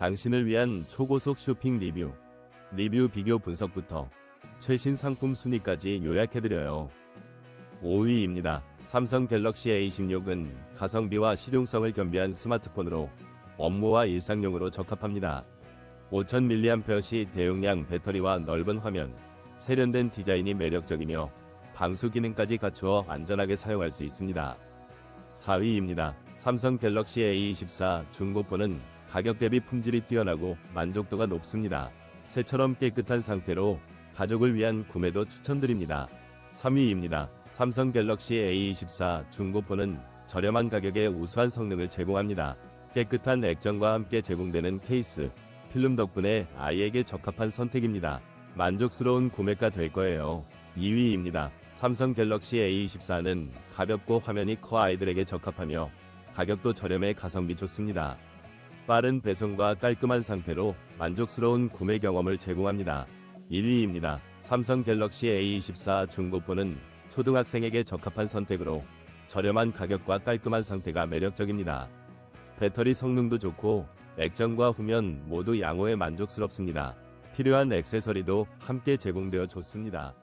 당신을 위한 초고속 쇼핑 리뷰, 리뷰 비교 분석부터 최신 상품 순위까지 요약해드려요. 5위입니다. 삼성 갤럭시 A16은 가성비와 실용성을 겸비한 스마트폰으로 업무와 일상용으로 적합합니다. 5000mAh 대용량 배터리와 넓은 화면, 세련된 디자인이 매력적이며 방수 기능까지 갖추어 안전하게 사용할 수 있습니다. 4위입니다. 삼성 갤럭시 A24 중고폰은 가격 대비 품질이 뛰어나고 만족도가 높습니다. 새처럼 깨끗한 상태로 가족을 위한 구매도 추천드립니다. 3위입니다. 삼성 갤럭시 A24 중고폰은 저렴한 가격에 우수한 성능을 제공합니다. 깨끗한 액정과 함께 제공되는 케이스, 필름 덕분에 아이에게 적합한 선택입니다. 만족스러운 구매가 될 거예요. 2위입니다. 삼성 갤럭시 A24는 가볍고 화면이 커 아이들에게 적합하며 가격도 저렴해 가성비 좋습니다. 빠른 배송과 깔끔한 상태로 만족스러운 구매 경험을 제공합니다. 1위입니다. 삼성 갤럭시 A24 중고폰은 초등학생에게 적합한 선택으로 저렴한 가격과 깔끔한 상태가 매력적입니다. 배터리 성능도 좋고 액정과 후면 모두 양호해 만족스럽습니다. 필요한 액세서리도 함께 제공되어 좋습니다.